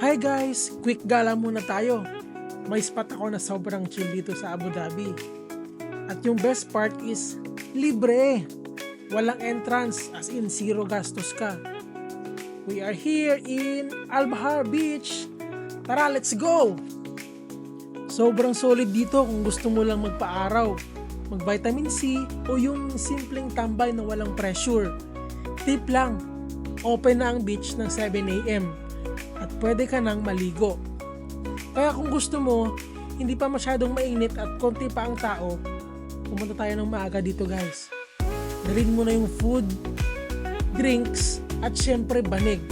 Hi guys! Quick gala muna tayo. May spot ako na sobrang chill dito sa Abu Dhabi. At yung best part is, libre! Walang entrance, as in zero gastos ka. We are here in Al Bahar Beach. Tara, let's go! Sobrang solid dito kung gusto mo lang magpa-araw, mag-vitamin C o yung simpleng tambay na walang pressure. Tip lang, open na ang beach ng 7am at pwede ka nang maligo. Kaya kung gusto mo, hindi pa masyadong mainit at konti pa ang tao, pumunta tayo ng maaga dito guys. Dalhin mo na yung food, drinks, at syempre banig.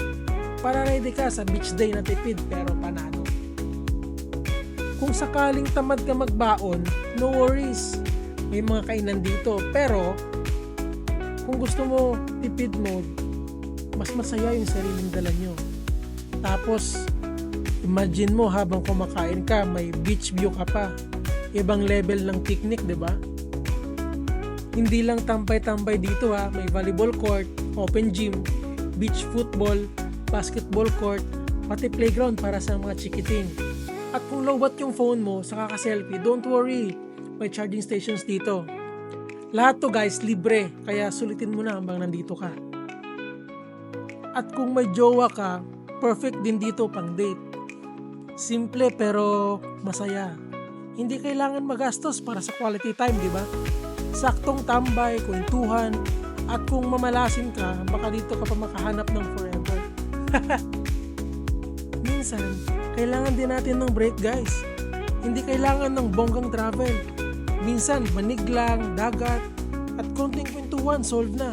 Para ready ka sa beach day na tipid pero panalo. Kung sakaling tamad ka magbaon, no worries. May mga kainan dito. Pero, kung gusto mo tipid mode, mas masaya yung sariling dala nyo. Tapos, imagine mo habang kumakain ka, may beach view ka pa. Ibang level ng picnic, di ba? Hindi lang tambay-tambay dito ha, may volleyball court, open gym, beach football, basketball court, pati playground para sa mga chikiting. At kung lowbat yung phone mo sa kaka-selfie, don't worry, may charging stations dito. Lahat to guys, libre, kaya sulitin mo na hanggang nandito ka. At kung may jowa ka, perfect din dito pang date. Simple pero masaya. Hindi kailangan magastos para sa quality time, di ba? Saktong tambay, kwentuhan, at kung mamalasin ka, baka dito ka pa makahanap ng forever. Minsan, kailangan din natin ng break guys. Hindi kailangan ng bonggang travel. Minsan, manig lang, dagat, at konting kwentuhan, solve na.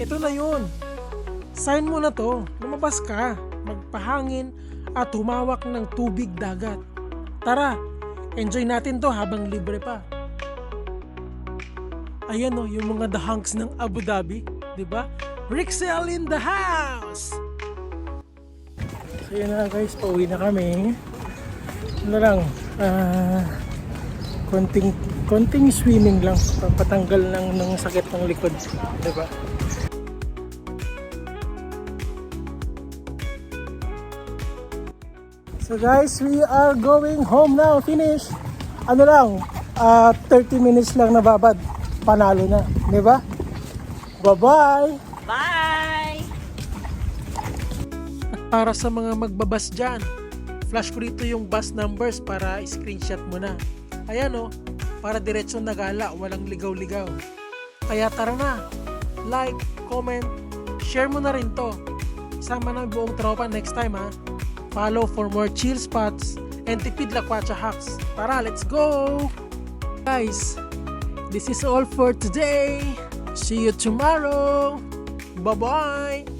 Ito na yon. Sign mo na to, lumabas ka, magpahangin, at humawak ng tubig dagat. Tara, enjoy natin to habang libre pa. Ayan o, yung mga the hunks ng Abu Dhabi, di ba? Rixel in the house! So yun na guys, pauwi na kami. Ano lang, ah, konting, konting swimming lang, patanggal ng, ng sakit ng likod, di ba? So guys, we are going home now. Finish. Ano lang, ah 30 minutes lang nababad. Panalo na, di ba? Bye-bye! Bye! At para sa mga magbabas dyan, flash ko rito yung bus numbers para screenshot mo na. Ayan o, para diretso na gala, walang ligaw-ligaw. Kaya tara na, like, comment, share mo na rin to. Sama ng buong tropa next time ha. Follow for more chill spots and tipid lakwacha hacks. Tara, let's go! Guys, this is all for today. See you tomorrow. Bye-bye!